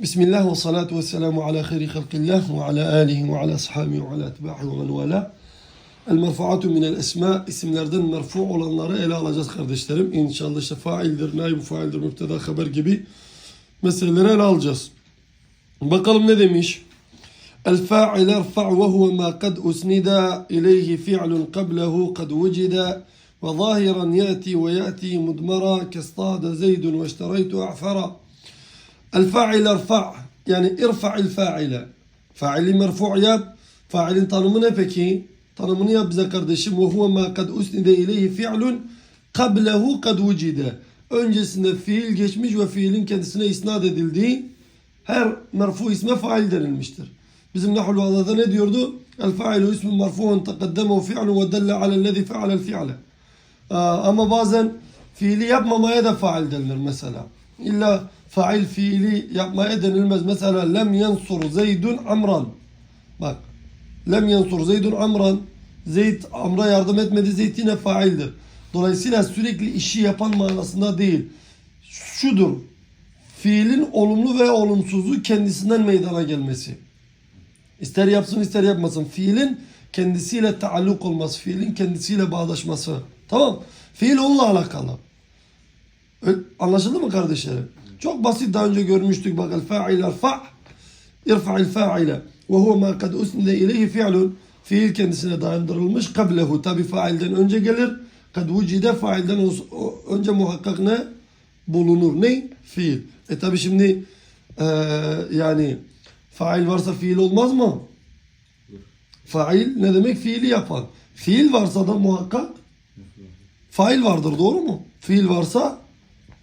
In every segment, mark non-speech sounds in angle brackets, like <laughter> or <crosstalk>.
بسم الله والصلاة والسلام على خير خلق الله وعلى آله وعلى أصحابه وعلى أتباعه ومن والاه. المرفوعات من الأسماء اسم الأردن مرفوع لنرى إلى الله جزء خردشترم. إن شاء الله شفاعل در نائب فاعل در مبتدا خبر جبي مثل لنا الجزء بقل من ذميش الفاعل ارفع وهو ما قد أسند إليه فعل قبله قد وجد وظاهرا يأتي ويأتي مدمرا كاصطاد زيد واشتريت أعفرا. El fa'il erfa' yani irfa'il fa'ile. Faili merfu' yap. Failin peki? Tanımını yap bize kardeşim. Ve huve ma kad usnide ileyhi fi'lun qablehu kad vucide. Öncesinde fiil geçmiş ve fiilin kendisine isnat edildiği her merfu isme fail denilmiştir. Bizim nahul vadada ne diyordu? El failu ismun merfuun tekaddemehu fi'lu ve delle alellezi fe'alel fi'le. Ama bazen fiili yapmamaya da fail denilir mesela. İlla fail fiili yapmaya denilmez. Mesela lem yansur zeydun amran. Bak. Lem yansur zeydun amran. Zeyd amra yardım etmedi. Zeyd yine faildir. Dolayısıyla sürekli işi yapan manasında değil. Şudur. Fiilin olumlu ve olumsuzu kendisinden meydana gelmesi. İster yapsın ister yapmasın. Fiilin kendisiyle taalluk olması. Fiilin kendisiyle bağdaşması. Tamam. Fiil onunla alakalı. Anlaşıldı mı kardeşlerim? Çok basit daha önce görmüştük. Bak el fa'il erfa' irfa'il fa'ile. Ve huve ma kad usnide ileyhi fi'lun fiil kendisine dayandırılmış. Kablehu. Tabi failden önce gelir. Kad vucide failden önce muhakkak ne? Bulunur. Ne? Fiil. E tabi şimdi eee, yani fail varsa fiil olmaz mı? Fail ne demek? Fiili yapan fiil varsa da muhakkak fail vardır. Doğru mu? Fiil varsa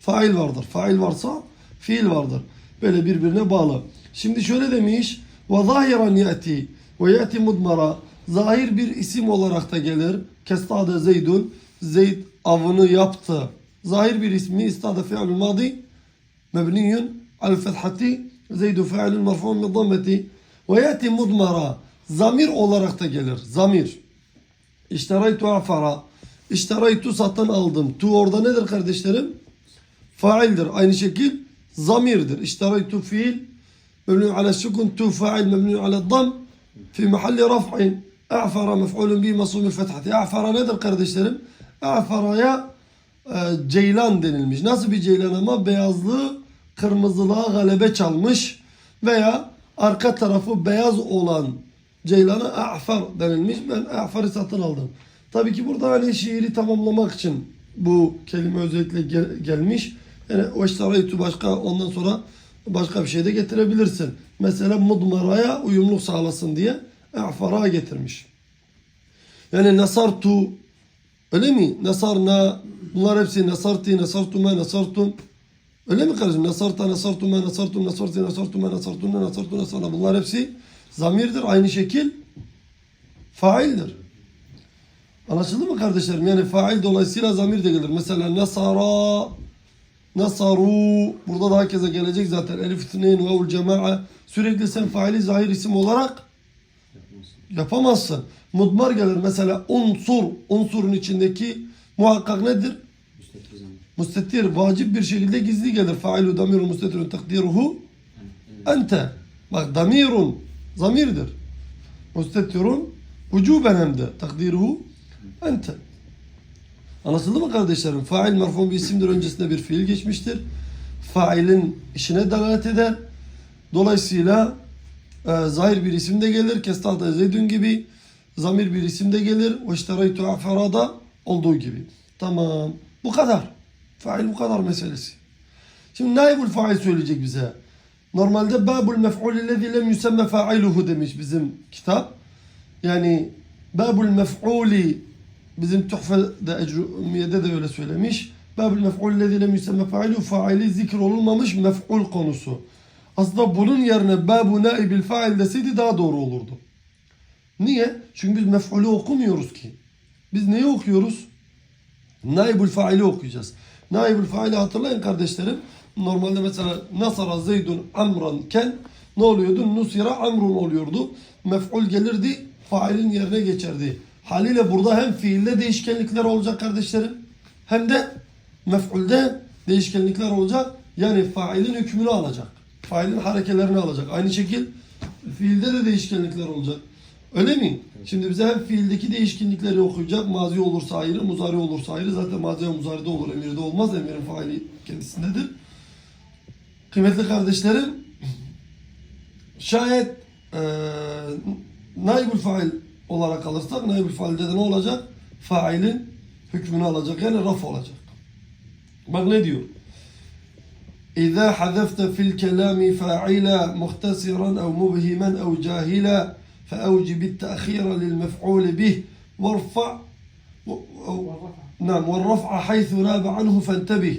fail vardır. Fail varsa fiil vardır. Böyle birbirine bağlı. Şimdi şöyle demiş ve zahiran yati ve yati mudmara. Zahir bir isim olarak da gelir. Kestade zeydun zeyd avını yaptı. Zahir bir ismi istade fi'lul madi mebniyun al fethati zeydu fi'lun merfu'un bi dhammeti ve yati mudmara zamir olarak da gelir. Zamir. İşteraytu afara İşteraytu satın aldım. Tu orada nedir kardeşlerim faildir. Aynı şekil zamirdir. İştaraytu fiil memnun ala sukun tu fail memnun ala dam fi mahalli raf'in a'fara mef'ulun bi masum fethati. A'fara nedir kardeşlerim? A'fara'ya e, ceylan denilmiş. Nasıl bir ceylan ama? Beyazlığı kırmızılığa galebe çalmış veya arka tarafı beyaz olan ceylana a'far denilmiş. Ben a'farı satın aldım. Tabii ki burada hani şiiri tamamlamak için bu kelime özellikle gel gelmiş. Yani o iştaraytu başka ondan sonra başka bir şey de getirebilirsin. Mesela mudmaraya uyumluk sağlasın diye a'fara getirmiş. Yani nasartu öyle mi? Nasarna bunlar hepsi nasarti, nasartuma, nasartum. Öyle mi kardeşim? Nasarta, nasartuma, nasartum, nasarti, nasartuma, nasartuna, nasartu, nasarna. Bunlar hepsi zamirdir. Aynı şekil faildir. Anlaşıldı mı kardeşlerim? Yani fail dolayısıyla zamir de gelir. Mesela nasara, nasaru. Burada daha keze gelecek zaten. Elif itneyn vevul cema'a. Sürekli sen faili zahir isim olarak yapamazsın. Mudmar gelir. Mesela unsur. Unsurun içindeki muhakkak nedir? Müstetir. Vacip bir şekilde gizli gelir. Failu damirun müstetirun takdiruhu ente. Bak damirun zamirdir. Müstetirun vücuben hem de takdiruhu ente. Anlaşıldı mı kardeşlerim? Fail merfun bir isimdir. Öncesinde bir fiil geçmiştir. Failin işine delalet eder. Dolayısıyla e, zahir bir isim de gelir. Kestada zeydün gibi. Zamir bir isim de gelir. Ve işteraytu afarada olduğu gibi. Tamam. Bu kadar. Fail bu kadar meselesi. Şimdi naibul fail söyleyecek bize. Normalde babul mef'ul lezi lem yusemme fa'iluhu demiş bizim kitap. Yani babul mef'uli bizim tuhfede ecrumiyede de öyle söylemiş. Babul mef'ul lezi lem yusemme fa'iluhu faili zikr olunmamış mef'ul konusu. Aslında bunun yerine babu naibil fail deseydi daha doğru olurdu. Niye? Çünkü biz mef'ulü okumuyoruz ki. Biz neyi okuyoruz? Naibul faili okuyacağız. Naibul faili hatırlayın kardeşlerim. Normalde mesela Nasara Zeydun Amran ken ne oluyordu? Nusira Amrun oluyordu. Mef'ul gelirdi, failin yerine geçerdi. Haliyle burada hem fiilde değişkenlikler olacak kardeşlerim. Hem de mef'ulde değişkenlikler olacak. Yani failin hükmünü alacak. failin harekelerini alacak. Aynı şekil fiilde de değişkenlikler olacak. Öyle mi? Şimdi bize hem fiildeki değişkenlikleri okuyacak. Mazi olursa ayrı, muzari olursa ayrı. Zaten mazi ve muzaride olur, emirde olmaz. Emirin faili kendisindedir. Kıymetli kardeşlerim, <clears throat> şayet eee naibül fail olarak alırsak, naibül failde de ne olacak? Failin hükmünü alacak. Yani raf olacak. Bak ne diyor? إذا حذفت في الكلام فاعلا مختصرا أو مبهما أو جاهلا فأوجب التأخير للمفعول به وارفع و- أو- نعم والرفع حيث ناب عنه فانتبه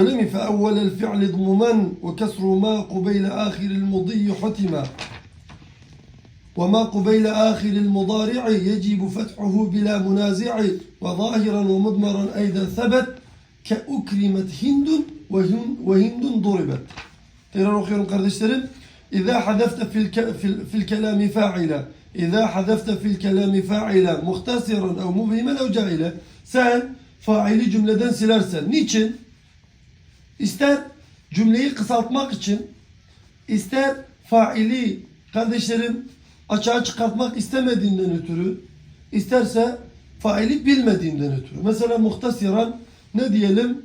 ألم فأول الفعل ضمما وكسر ما قبيل آخر المضي حتما وما قبيل آخر المضارع يجب فتحه بلا منازع وظاهرا ومضمرا أيضا ثبت كأكرمت هند وهن- وهند ضربت ترى أخيرا kardeşlerim إذا حذفت في, الك... في, ال- في الكلام فاعلا إذا حذفت في الكلام فاعلا مختصرا أو مبهما أو جاهلا sen faili cümleden silersen. Niçin? İster cümleyi kısaltmak için, ister faili kardeşlerim açığa çıkartmak istemediğinden ötürü, isterse faili bilmediğinden ötürü. Mesela muhtasiran ne diyelim?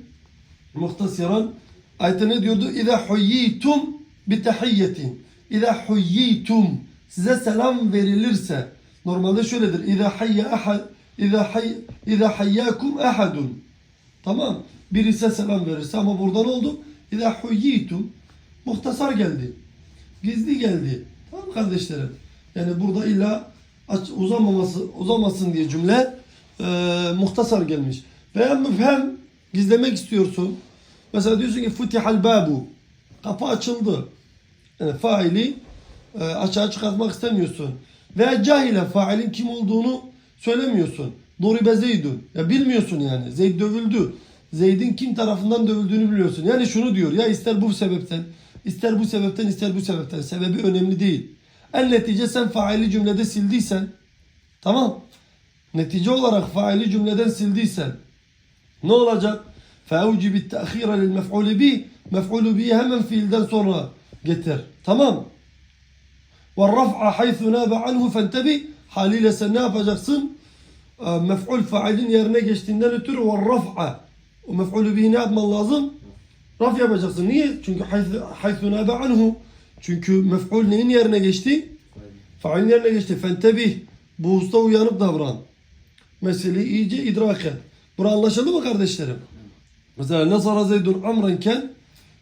Muhtasiran ayette ne diyordu? İza huyyitum bi tahiyyetin. İza huyyitum size selam verilirse normalde şöyledir. İza hayya ahad İza hay İza hayyakum ahadun. Tamam. Birisi selam verirse ama burada ne oldu? İza huyyitum muhtasar geldi. Gizli geldi. Tamam kardeşlerim. Yani burada illa uzamaması uzamasın diye cümle e, muhtasar gelmiş. Veya müfhem gizlemek istiyorsun. Mesela diyorsun ki futihal babu. Kapı açıldı. Yani faili e, açığa çıkartmak istemiyorsun. Veya cahile failin kim olduğunu söylemiyorsun. Duribe Zeydun. Ya bilmiyorsun yani. Zeyd dövüldü. Zeyd'in kim tarafından dövüldüğünü biliyorsun. Yani şunu diyor ya ister bu sebepten, ister bu sebepten, ister bu sebepten. Sebebi önemli değil. En netice sen faili cümlede sildiysen, tamam. Netice olarak faili cümleden sildiysen ne olacak? فَاَوْجِبِ التَّأْخِيرَ لِلْمَفْعُولِ بِهِ Mef'ulü bihi hemen fiilden sonra getir. Tamam. وَالرَّفْعَ حَيْثُ نَابَ عَنْهُ فَانْتَبِي Haliyle sen ne yapacaksın? Ee, Mef'ul failin yerine geçtiğinden ötürü وَالرَّفْعَ O mef'ulü bihi ne yapman lazım? Raf yapacaksın. Niye? Çünkü حَيْثُ نَابَ عَنْهُ çünkü mef'ul neyin yerine geçti? Failin yerine geçti. Fentebih. Bu usta uyanıp davran. Meseleyi iyice idrak et. Bura anlaşıldı mı kardeşlerim? Mesela Nasara Zeydun amrenken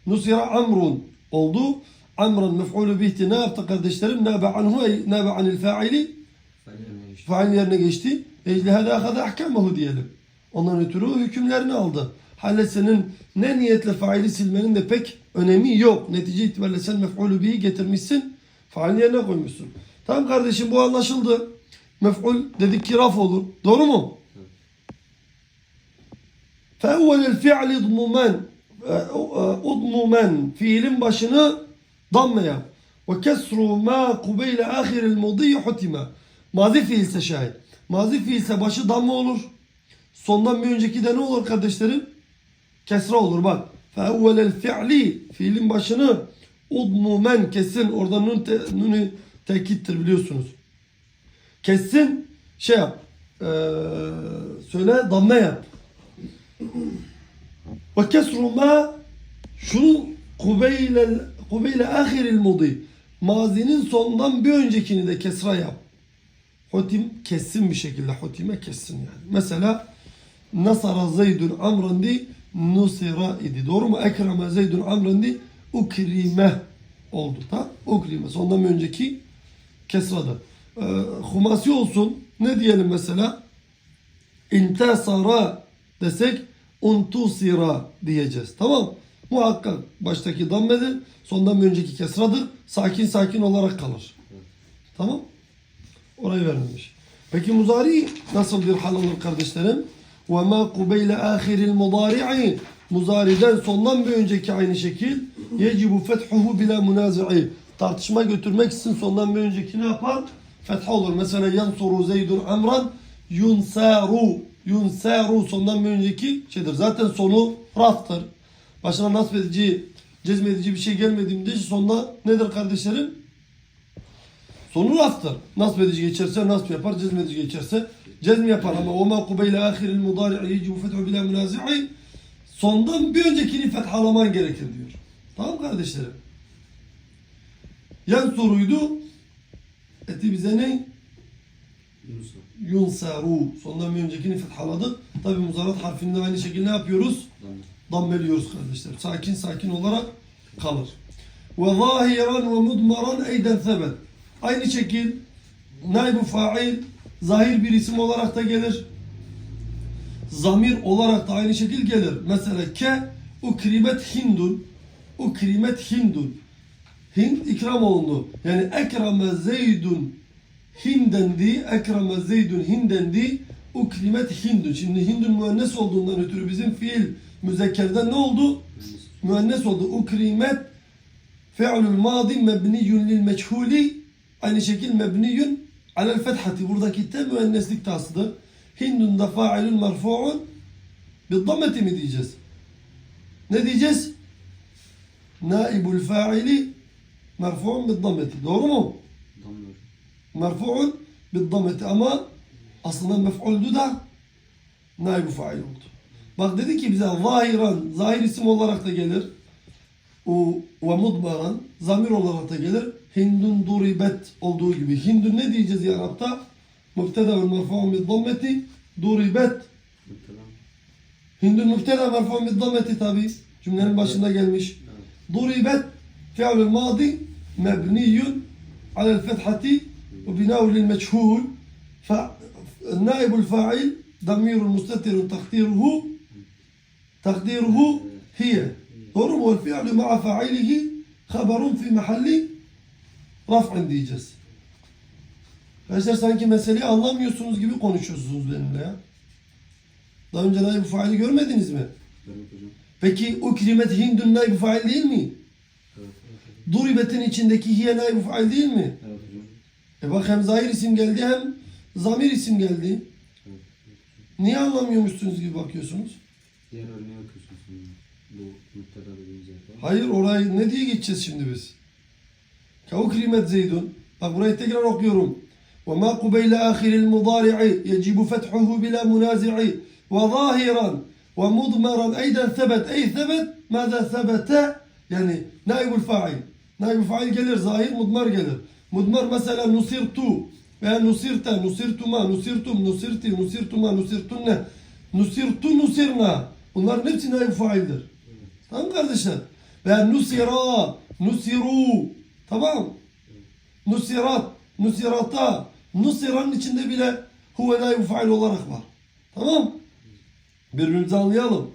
Nusira amrun oldu. Amran mef'ulü bihti ne yaptı kardeşlerim? Nabe anhu nabe anil fa'ili failin yerine geçti. Eclihada akada ahkamahu diyelim. Ondan ötürü hükümlerini aldı. Halesenin ne niyetle faili silmenin de pek önemi yok. Netice itibariyle sen mef'ulü bihi getirmişsin. Faal yerine koymuşsun. Tamam kardeşim bu anlaşıldı. Mef'ul dedik ki raf olur. Doğru mu? Fe'evvelel fi'li dmumen e, udmumen fiilin başını damla. Ve kesru ma kubeyle ahiril mudiyi hutime. Mazi fiilse şayet. Mazi fiilse başı damla olur. Sondan bir önceki de ne olur kardeşlerim? Kesra olur bak. فَاَوَّلَ الْفِعْلِ Fiilin başını udmumen kesin. Orada nun, te, nunu tekittir biliyorsunuz. Kessin şey yap. Eee söyle damme yap. Ve kesru ma şunu kubeyle kubeyle ahiril mudi mazinin sonundan bir öncekini de kesra yap. Hutim kessin bir şekilde hutime kessin yani. Mesela Nasara Zeydun amran di nusira idi. Doğru mu? Ekreme Zeydun amran di ukrime oldu. Ta? Ukrime. Sondan önceki kesradır. Ee, humasi olsun. Ne diyelim mesela? İntasara desek untusira diyeceğiz. Tamam. Muhakkak baştaki dammedir. Sondan önceki kesradır. Sakin sakin olarak kalır. Tamam. Orayı vermemiş. Peki muzari nasıl bir hal olur kardeşlerim? Ve ma kubeyle ahiril mudari'i. Muzari'den sondan bir önceki aynı şekil. Yecibu fethuhu bile münazi'i. Tartışma götürmek için sondan bir önceki ne yapar? Fetha olur. Mesela yansuru zeydun amran yunsaru. Yunsaru sondan bir önceki şeydir. Zaten sonu raftır. Başına nasip edici, cezmedici bir şey gelmediğinde sonda nedir kardeşlerim? Sonu raftır. Nasb edici geçerse nasb yapar, cezmedici geçerse cezm yapar. Ama o ma kubeyle ahiril mudari'i yecibu fethu bila münazi'i sondan bir öncekini fethalaman gerekir diyor. Tamam kardeşlerim? Yan soruydu. Eti bize ne? Yunsaru. Sondan bir öncekini fethaladık. Tabi muzarat harfinde aynı şekilde ne yapıyoruz? Dammeliyoruz kardeşler. Sakin sakin olarak kalır. Ve zahiran ve mudmaran eyden sebet. Aynı şekil naibu fail zahir bir isim olarak da gelir. Zamir olarak da aynı şekil gelir. Mesela ke ukrimet hindun. Ukrimet hindun. Hind ikram olundu. Yani ekrame zeydun hindendi. Ekrame zeydun hindendi. Ukrimet hindun. Şimdi hindun müennes olduğundan ötürü bizim fiil müzekkerden ne oldu? Müennes oldu. Ukrimet fi'lül madi mebniyun lil meçhuli aynı şekil mebniyun alel fethati buradaki te müenneslik tasıdır. Hindun da fa'ilun merfu'un bil dammeti mi diyeceğiz? Ne diyeceğiz? Naibul fa'ili merfu'un bil dammeti. Doğru mu? Damla. Merfu'un bil dammeti ama aslında mef'uldü da naibu fail oldu. Bak dedi ki bize zahiran, zahir isim olarak da gelir u ve mudmaran zamir olarak da gelir. Hindun duribet olduğu gibi. Hindun ne diyeceğiz ya Arap'ta? Müfteda ve merfu'un bid dammeti duribet. Hindun müfteda merfu'un bid dammeti tabi. Cümlenin başında gelmiş. Duribet fi'lül madi mebniyun alel fethati ve binahu lil meçhul. Naibul fa'il damirun mustatirun takdiruhu takdiruhu hiye. Koru ve fi'li ma'a fa'ilihi haberun fi mahalli raf'in diyeceğiz. Arkadaşlar sanki meseleyi anlamıyorsunuz gibi konuşuyorsunuz benimle ya. Daha önce naib faili görmediniz mi? Evet hocam. Peki ukrimet hindun naib fail değil mi? Evet. Duribetin içindeki hiye naib fail değil mi? Hocam. E bak hem zahir isim geldi hem zamir isim geldi. Niye anlamıyormuşsunuz gibi bakıyorsunuz? Diğer örneğe bakıyorsunuz Bu müptela dediğimiz yerde. Hayır orayı ne diye geçeceğiz şimdi biz? Ka ukrimet zeydun. Bak burayı tekrar okuyorum. وما قبيل آخر المضارع يجب فتحه بلا منازع وظاهرا ومضمرا أيضا ثبت أي ثبت ماذا ثبت يعني نائب الفاعل نائب الفاعل gelir zahir mudmar gelir mudmar mesela nusirtu veya nusirte nusirtuma nusirtum nusirti nusirtuma nusirtunne nusirtu nusirna bunların hepsi naib faildir tamam kardeşler veya nusira nusiru tamam nusirat nusirata nusiranın içinde bile huve naib fail olarak var tamam birbirimizi anlayalım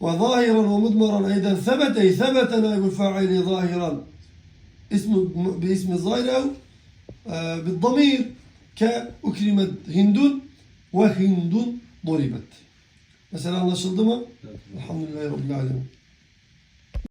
وظاهرا ومضمرا ايضا ثبت اي ثبت نائب الفاعل ظاهرا اسم باسم الظاهر او آه، بالضمير كأكرمت هند وهند ضربت Mesela anlaşıldı mı? Evet. Elhamdülillahi Rabbil Alemin.